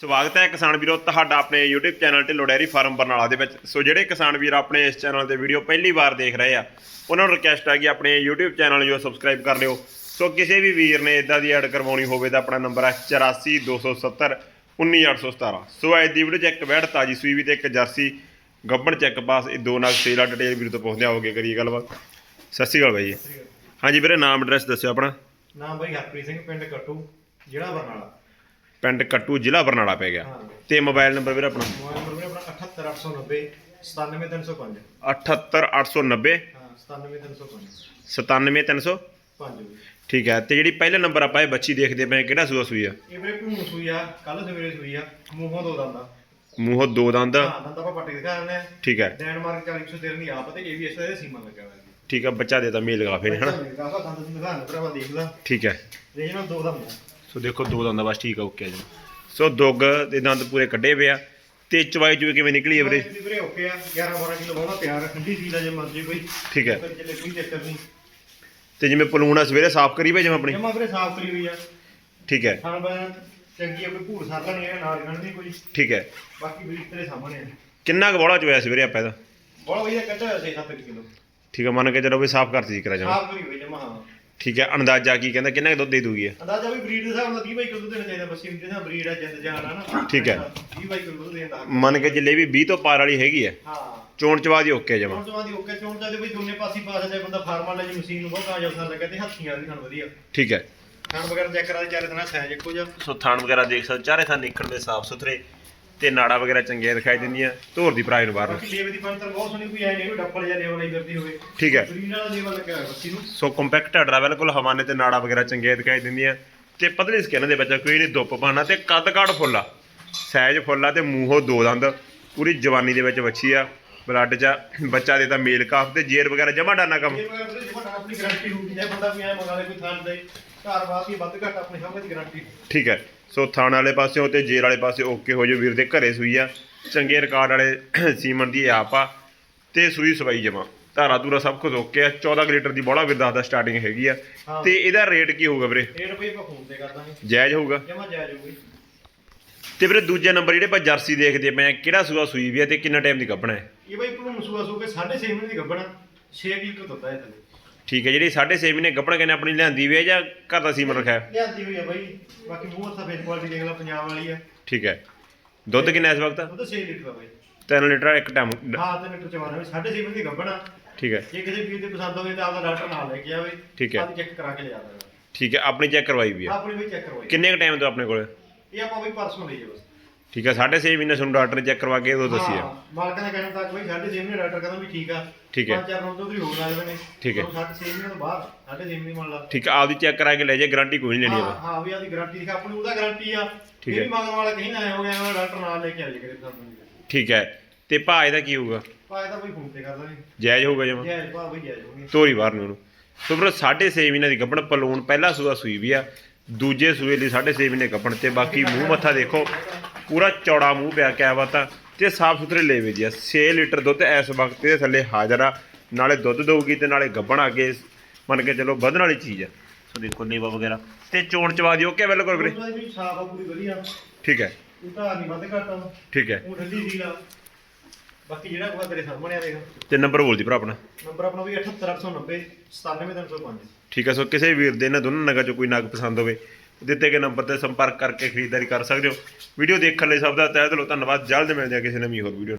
ਸਵਾਗਤ ਹੈ ਕਿਸਾਨ ਵੀਰੋ ਤੁਹਾਡਾ ਆਪਣੇ YouTube channel Dhillon dairy farm Barnala ਦੇ ਵਿੱਚ। ਸੋ ਜਿਹੜੇ ਕਿਸਾਨ ਵੀਰ ਆਪਣੇ ਇਸ ਚੈਨਲ ਤੇ ਵੀਡੀਓ ਪਹਿਲੀ ਵਾਰ ਦੇਖ ਰਹੇ ਆ ਉਹਨਾਂ ਨੂੰ ਰਿਕਵੈਸਟ ਹੈ ਕਿ ਆਪਣੇ YouTube ਚੈਨਲ ਨੂੰ ਸਬਸਕ੍ਰਾਈਬ ਕਰ ਲਿਓ। ਸੋ ਕਿਸੇ ਵੀ ਵੀਰ ਨੇ ਇਦਾਂ ਦੀ ਐਡ ਕਰਵਾਉਣੀ ਹੋਵੇ ਤਾਂ ਆਪਣਾ ਨੰਬਰ ਹੈ 8427 19817 ਸੋ ਅੱਜ ਦੀ ਵੀਡੀਓ 'ਚ ਇੱਕ ਵੈੜ ਤਾਜੀ ਸੂਈ ਵੀ ਤੇ ਇੱਕ ਜਰਸੀ ਗੱਬਣ ਚੈੱਕ ਪਾਸ ਇਹ ਦੋ ਨਾਲ ਸੇਲ ਆ ਡਿਟੇਲ ਵੀਰ ਤੋਂ ਪੁੱਛਦੇ ਆਓਗੇ ਕਰੀਏ ਗੱਲਬਾਤ। ਸਤਿ ਸ਼੍ਰੀ ਅਕਾਲ ਬਾਈ ਜੀ। ਹਾਂਜੀ ਵੀਰੇ ਨਾਮ ਐਡਰੈਸ ਦੱਸਿਓ ਆਪਣਾ। ਨਾਮ ਬਾਈ ਹਰਪ੍ਰੀਤ ਸਿੰਘ ਪਿੰਡ ਕੱਟੂ ਜ਼ਿਲ੍ਹਾ ਬਰਨਾਲਾ। ਪਿੰਡ ਕੱਟੂ ਜ਼ਿਲ੍ਹਾ ਬਰਨਾਲਾ ਪੈ ਗਿਆ। ਤੇ ਮੋਬਾਈਲ ਨੰਬਰ ਵੀਰੇ ਆਪਣਾ? ਮੋਬਾਈਲ ਨੰਬਰ ਵੀ ਆਪਣਾ 78890 97305 78890 ਹਾਂ 97305 97305 ਪੰਜ। ਵੀ। ਠੀਕ ਹੈ ਤੇ ਜਿਹੜੀ ਪਹਿਲਾ ਨੰਬਰ ਆਪਾਂ ਇਹ ਬੱਚੀ ਦੇਖਦੇ ਪਏ ਕਿਹੜਾ ਸੂਆ ਸੂਈ ਆ? ਇਹ ਵੀਰੇ ਭੂਣ ਸੂਈ ਆ ਕੱਲ ਸਵੇਰੇ ਸੂਈ ਆ ਮੂੰਹੋਂ ਦੋ ਦੰਦਾ ਮੂੰਹੋਂ ਦੋ ਦੰਦ। ਹਾਂ ਦੰਦ ਆਪਾਂ ਪੱਟ ਕੇ ਦਿਖਾ ਰਹੇ ਆ। ਠੀਕ ਹੈ। ਡੈਨਮਾਰਕ 4113 ਦੀ ਆਪ ਤੇ ਇਹ ਵੀ ਇਸ ਦਾ ਸੀਮਾ ਲੱਗਾ ਹੋਇਆ ਠੀਕ ਹੈ ਬੱਚਾ ਦੇਤਾ ਮੇਲ ਗਾਫੇ ਨੇ ਹਨਾ? ਦੰਦ ਨੂੰ ਦਿਖਾ ਭਰਾਵਾ ਦੇਖ ਲਾ। ਠੀਕ ਹੈ। ਰੀਜਨਲ ਦੋ ਦੰਦ ਆ। ਸੋ ਦੇਖੋ ਦੋ ਦੰਦ ਬਸ ਠੀਕ ਆ ਓਕੇ ਜੀ। ਸੋ ਦੁੱਗ ਦੇ ਦੰਦ ਪੂਰੇ ਕੱਢੇ ਪਏ ਆ। ਤੇ ਚਵਾਈ ਚੂਈ ਕਿਵੇਂ ਨਿਕਲੀ ਹੈ ਵੀਰੇ? ਇਹ ਵੀਰੇ ਓਕੇ ਆ 11 12 ਕਿਲੋ ਬਹੁਤਾ ਤਿਆਰ ਆ ਠੰਡੀ ਸੀ ਜੇ ਮਰਜ਼ੀ ਕੋਈ। ਠੀਕ ਹੈ ਫਿਰ ਚੱਲੇ ਕੋਈ ਚੱਕਰ ਨਹੀਂ। ਤੇ ਜਿਵੇਂ ਪਲੂਣਾ ਸਵੇਰੇ ਸਾਫ਼ ਕਰੀ ਭੇਜਮ ਆਪਣੀ? ਜਮਾ ਵੀਰੇ ਸਾਫ਼ ਕਰੀ ਹੋਈ ਆ। ਠੀਕ ਹੈ ਖਾਣ ਬਣ ਚੰਗੀ ਆ ਕੋਈ ਭੂਰ ਸਾਦਾ ਨਹੀਂ ਹੈ ਨਾਲ ਗਣ ਦੀ ਕੋਈ। ਠੀਕ ਹੈ ਬਾਕੀ ਵੀਰ ਤੇਰੇ ਸਾਹਮਣੇ ਆ। ਕਿੰਨਾ ਕੁ ਬੋਲਾ ਚੋਇਆ ਸਵੇਰੇ ਆਪਾਂ ਇਹਦਾ? ਬੜਾ ਵਧੀਆ ਕੱਢਿਆ ਹੋਇਆ 6-7 ਕਿਲੋ। ਠੀਕ ਹੈ ਮੰਨ ਕੇ ਚਲੋ ਵੀ ਸਾਫ਼ ਕਰਤੀ ਕਰਾ ਜਾਵਾਂ ਸਾਫ਼ ਕਰੀ ਹੋਈ ਜਮਾ ਹਾਂ। ਠੀਕ ਹੈ ਅੰਦਾਜ਼ਾ ਕੀ ਕਹਿੰਦਾ ਕਿੰਨਾ ਕੁ ਦੁੱਧ ਦੇ ਦੂਗੀ ਇਹ? ਅੰਦਾਜ਼ਾ ਵੀ ਬਰੀਡ ਦੇ ਹਿਸਾਬ ਨਾਲ 30 ਬਾਈ ਕਿਲੋ ਦੇਣਾ ਚਾਹੀਦਾ ਬੱਸੀ ਜਿਹਦਾ ਬਰੀਡ ਆ ਜਿੰਦ ਜਾਨ ਆ ਨਾ। ਠੀਕ ਹੈ। 30 ਬਾਈ ਕਿਲੋ ਦੇਣ ਦਾ ਹੱਕ। ਮੰਨ ਕੇ ਚੱਲੇ ਵੀ 20 ਤੋਂ ਪਾਰ ਵਾਲੀ ਹੈਗੀ ਹੈ। ਹਾਂ। ਚੋਣ ਚਵਾ ਦੀ ਓਕੇ ਜਮਾ। ਚੋਣ ਚਵਾਂ ਦੀ ਓਕੇ ਚੋਣ ਚਾਹਦੇ ਬਈ ਦੋਨੇ ਪਾਸੇ ਪਾ ਸਕਦੇ ਬੰਦਾ ਫਾਰਮ ਵਾਲਾ ਜੀ ਮਸ਼ੀਨ ਨੂੰ ਬਹੁਤ ਆ ਜਾਂਦਾ ਲੱਗਾ ਤੇ ਹੱਥੀਆਂ ਵੀ ਖਾਣ ਵਧੀਆ। ਠੀਕ ਹੈ। ਖਾਣ ਵਗੈਰਾ ਚੈੱਕ ਕਰਾ ਦੇ ਚਾਰੇ ਦਿਨਾਂ ਸਾਈਜ਼ ਇੱਕੋ ਜਿਹਾ। ਸੋ ਥਾਣ ਵਗੈਰਾ ਦੇਖ ਸਕਦੇ ਚਾਰੇ ਥਾਂ ਨਿਕਲਦੇ ਸਾਫ਼ ਸੁਥਰੇ। ਤੇ ਨਾੜਾ ਵਗੈਰਾ ਚੰਗੀਆਂ ਦਿਖਾਈ ਦਿੰਦੀਆਂ ਧੋਰ ਦੀ ਭਰਾਈ ਨੂੰ ਬਾਹਰ ਨੂੰ। ਬਾਕੀ ਲੇਵ ਦੀ ਪੰਤਰ ਬਹੁਤ ਸੋਹਣੀ ਕੋਈ ਐ ਨਹੀਂ ਕੋਈ ਡੱਪਲ ਜਾਂ ਲੇਵਲ ਨਹੀਂ ਕਰਦੀ ਹੋਵੇ। ਠੀਕ ਹੈ। ਬਰੀਡ ਵਾਲਾ ਲੇਵਲ ਲੱਗਿਆ ਹੋਇਆ ਬੱਸੀ ਨੂੰ। ਸੋ ਕੰਪੈਕਟ ਹੱਡਰਾ ਬਿਲਕੁਲ ਹਵਾਨੇ ਤੇ ਨਾੜਾ ਵਗੈਰਾ ਚੰਗੀਆਂ ਦਿਖਾਈ ਦਿੰਦੀਆਂ। ਤੇ ਪਤਲੀ ਸਕਿਨ ਦੇ ਵਿੱਚ ਕੋਈ ਨਹੀਂ ਦੁੱਪ ਪਾਣਾ ਤੇ ਕੱਦ ਕਾਠ ਫੁੱਲਾ ਸਾਈਜ਼ ਫੁੱਲਾ ਤੇ ਮੂੰਹੋਂ ਦੋ ਦੰਦ। ਪੂਰੀ ਜਵਾਨੀ ਦੇ ਵਿੱਚ ਵੱਛੀ ਆ। ਬਲੱਡ ਚ ਆ, ਬੱਚਾ ਦੇ ਤਾਂ ਮੇਲ ਕਾਫ ਤੇ ਜੇਰ ਵਗੈਰਾ ਜਮਾ ਡਾਨਾ ਕੰਮ। ਇਹ ਵਗੈਰਾ ਵੀਰੇ ਜਿਹੜਾ ਆਪਣੀ ਗਾਰੰਟੀ ਹੋਊਗੀ ਜੇ ਬੰਦਾ ਵੀ ਐ ਮੰਗਾ ਲੇ ਕੋਈ ਥਾਂ ਦੇ ਘਰ ਬਾਕੀ ਵੱਧ ਘੱਟ ਆਪਣੀ ਸਭ ਦੀ ਗਾਰੰਟੀ ਠੀਕ ਹੈ। ਸੋ ਥਾਣ ਵਾਲੇ ਪਾਸਿਓਂ ਤੇ ਜੇਰ ਵਾਲੇ ਪਾਸੇ ਓਕੇ ਹੋ ਜਾਓ। ਵੀਰ ਦੇ ਘਰੇ ਸੂਈ ਆ। ਚੰਗੇ ਰਿਕਾਰਡ ਵਾਲੇ ਸੀਮਨ ਦੀ ਆਪ ਆ। ਤੇ ਸੂਈ ਸਵਾਈ ਜਮਾ। ਧਾਰਾ ਧੂਰਾ ਸਭ ਕੁਝ ਓਕੇ ਆ। 14 ਕੁ ਲੀਟਰ ਦੀ ਬੋਲਾ ਵੀਰ ਦੱਸਦਾ ਸਟਾਰਟਿੰਗ ਹੈਗੀ ਆ। ਤੇ ਇਹਦਾ ਰੇਟ ਕੀ ਹੋਊਗਾ ਵੀਰੇ? ਰੇਟ ਬਈ ਆਪਾਂ ਫੋਨ ਤੇ ਕਰ ਦਾਂਗੇ। ਜਾਇਜ਼ ਹੋਊਗਾ? ਜਮਾ ਜਾਇਜ਼ ਹੋਊਗੀ। ਤੇ ਵੀਰੇ ਦੂਜੇ ਨੰਬਰ ਜਿਹੜੇ ਆਪਾਂ ਜਰਸੀ ਦੇਖਦੇ ਪਏ ਆ ਕਿਹੜਾ ਸੂਆ ਸੂਈ ਵੀ ਆ ਤੇ ਕਿੰਨਾ ਟਾਈਮ ਦੀ ਕੱਢਣਾ ਹੈ? ਇਹ ਬਈ ਭਲੂਣ ਸੂਆ ਸੂ ਕੇ 6.5 ਮਹੀਨੇ ਦੀ ਗੱਬਣਾ 6 ਲੀਟਰ ਦੁੱਧ ਹੈ ਥੱਲੇ ਠੀਕ ਹੈ ਜਿਹੜੀ 6.5 ਮਹੀਨੇ ਕੱਢਣ ਕਹਿੰਦੇ ਆਪਣੀ ਲਿਆਂਦੀ ਵੀ ਆ ਜਾਂ ਘਰ ਦਾ ਸੀਮਨ ਰੱਖਿਆ? ਹੈ? ਲਿਆਂਦੀ ਹੋਈ ਆ ਬਈ। ਬਾਕੀ ਮੂੰਹ ਹੱਥਾ ਫੇਸ ਕੁਆਲਿਟੀ ਦੇਖ ਲੈ ਪੰਜਾਬ ਵਾਲੀ ਆ। ਠੀਕ ਹੈ। ਦੁੱਧ ਕਿੰਨਾ ਇਸ ਵਕਤ? ਉਹ ਤਾਂ 6 ਲੀਟਰ ਆ ਬਈ। 3 ਲੀਟਰ ਇੱਕ ਟਾਈਮ। ਹਾਂ ਤੇ ਲੀਟਰ ਚਵਾਣਾ ਵੀ 6.5 ਮਹੀਨੇ ਦੀ ਗੱਬਣਾ ਠੀਕ ਹੈ। ਜੇ ਕਿਸੇ ਵੀਰ ਦੀ ਪਸੰਦ ਹੋਵੇ ਤਾਂ ਆਪਦਾ ਡਾਕਟਰ ਨਾਲ ਲੈ ਕੇ ਆਵੇ। ਠੀਕ ਹੈ। ਆਪ ਚੈੱਕ ਕਰਾ ਕੇ ਲਿਆ ਦਾਂਗਾ। ਠੀਕ ਹੈ ਆਪਣੀ ਚੈੱਕ ਕਰਵਾਈ ਵੀ ਆ। ਆਪਣੀ ਵੀ ਚੈੱਕ ਕਰਵਾਈ। ਕਿੰਨੇ ਕ ਟਾਈਮ ਤੋਂ ਆਪਣੇ ਕੋਲ? ਇਹ ਆਪਾਂ ਬਈ ਪਰਸੋਂ ਲਈ ਬਸ। ਠੀਕ ਹੈ 6.5 ਮਹੀਨੇ ਤੁਹਾਨੂੰ ਡਾਕਟਰ ਨੇ ਚੈੱਕ ਕਰਵਾ ਕੇ ਉਹ ਦੱਸੀ ਆ ਹਾਂ, ਮਾਲਕਾਂ ਦਾ ਕਹਿਣਾ ਤੱਕ ਬਈ 6.5 ਮਹੀਨੇ ਡਾਕਟਰ ਕਹਿੰਦਾ ਵੀ ਠੀਕ ਆ। ਠੀਕ ਹੈ। ਪੰਜ ਚਾਰ ਰੋਜ਼ ਤੋਂ ਵੀ ਹੋਰ ਲੱਗਦੇ ਨੇ। ਠੀਕ ਹੈ। 6.5 ਮਹੀਨੇ ਤੋਂ ਬਾਅਦ 6.5 ਮਹੀਨੇ ਮੰਨ ਲਾ। ਠੀਕ ਹੈ ਆਪਦੀ ਚੈੱਕ ਕਰਾ ਕੇ ਲੈ ਜੇ ਗਾਰੰਟੀ ਕੋਈ ਨਹੀਂ ਲੈਣੀ ਹਾਂ ਆਪਾਂ। ਹਾਂ ਵੀ ਆਦੀ ਗਾਰੰਟੀ ਦਿਖਾ ਆਪਣੀ ਉਹਦਾ ਗਾਰੰਟੀ ਆ। ਠੀਕ ਇਹ ਹੈ। ਵੀ ਮੰਗਣ ਵਾਲਾ ਕਹੀਂ ਨਾ ਆਇਆ ਹੋ ਗਿਆ ਮੈਂ ਡਾਕਟਰ ਨਾਲ ਲੈ ਕੇ ਆ ਜੇ ਕਰੇ ਤੁਹਾਨੂੰ ਠੀਕ ਹੈ ਤੇ ਭਾਅ ਇਹਦਾ ਕੀ ਹੋਊਗਾ? ਭਾਵੇਂ ਤਾਂ ਬਈ ਫੋਨ ਤੇ ਕਰ ਦਾਂਗੇ ਜਾਇਜ਼ ਹੋਊਗਾ ਜਮਾ? ਜੈ ਭਾ ਬਈ ਜੈ ਜੋਗੇ ਤੋਰੀ ਬਾਹਰ ਨੂੰ ਉਹਨੂੰ। ਸੋ 6.5 ਮਹੀਨੇ ਦੀ ਗੱਭਣ ਪਲੂਣ ਪਹਿਲਾ ਸੂਆ ਸੂਈ ਵੀ ਆ ਦੂਜੇ ਸੂਏ ਲਈ 6.5 ਮਹੀਨੇ ਗੱਭਣ ਤੇ ਬਾਕੀ ਮੂੰਹ ਮੱਥਾ ਦੇਖੋ ਪੂਰਾ ਚੌੜਾ ਮੂੰਹ ਪਿਆ ਕਿਆ ਬਾਤ ਆ ਤੇ ਸਾਫ਼ ਸੁਥਰੇ ਲੇਵੇ ਜੀ ਆ 6 ਲੀਟਰ ਦੁੱਧ ਇਸ ਵਕਤ ਦੇ ਥੱਲੇ ਹਾਜ਼ਰ ਆ ਨਾਲੇ ਦੁੱਧ ਦਊਗੀ ਤੇ ਨਾਲੇ ਗੱਭਣ ਅੱਗੇ ਮੰਨ ਕੇ ਚਲੋ ਵਧਣ ਵਾਲੀ ਚੀਜ਼ ਆ। ਸੋ ਦੇਖੋ ਨੀਵਾ ਵਗੈਰਾ। ਤੇ ਚੋਣ ਚਵਾ ਦਿਓ ਕਿ ਬਿਲਕੁਲ ਵੀਰੇ? ਸਾਫ਼ ਆ ਪੂਰੀ ਵਧੀਆ। ਠੀਕ ਹੈ। ਉਹ ਤਾਂ ਨਹੀਂ ਵੱਧ ਘੱਟ ਆ। ਠੀਕ ਹੈ। ਉਹ ਠੰਡੀ ਸੀ ਲਾ ਬਾਕੀ ਜਿਹੜਾ ਕੋਈ ਤੇਰੇ ਸਾਹਮਣੇ ਆ ਦੇਖ। ਤੇ ਨੰਬਰ ਬੋਲ ਦੀ ਭਰਾ ਆਪਣਾ। ਨੰਬਰ ਆਪਣਾ ਵੀ 78890 97305 ਠੀਕ ਹੈ ਸੋ ਕਿਸੇ ਵੀਰ ਦੇ ਇਹਨਾਂ ਦੋਨਾਂ ਨਗਾਂ ਚੋਂ ਕੋਈ ਨਗ ਪਸੰਦ ਹੋਵੇ ਦਿੱਤੇ ਗਏ ਨੰਬਰ ਤੇ ਸੰਪਰਕ ਕਰਕੇ ਖਰੀਦਦਾਰੀ ਕਰ ਸਕਦੇ ਹੋ। ਵੀਡੀਓ ਦੇਖਣ ਲਈ ਸਭ ਦਾ ਤਹਿ ਦਿਲੋਂ ਧੰਨਵਾਦ ਜਲਦ ਮਿਲਦੇ ਹਾਂ ਕਿਸੇ ਨਵੀਂ ਹੋਰ ਵੀਡੀਓ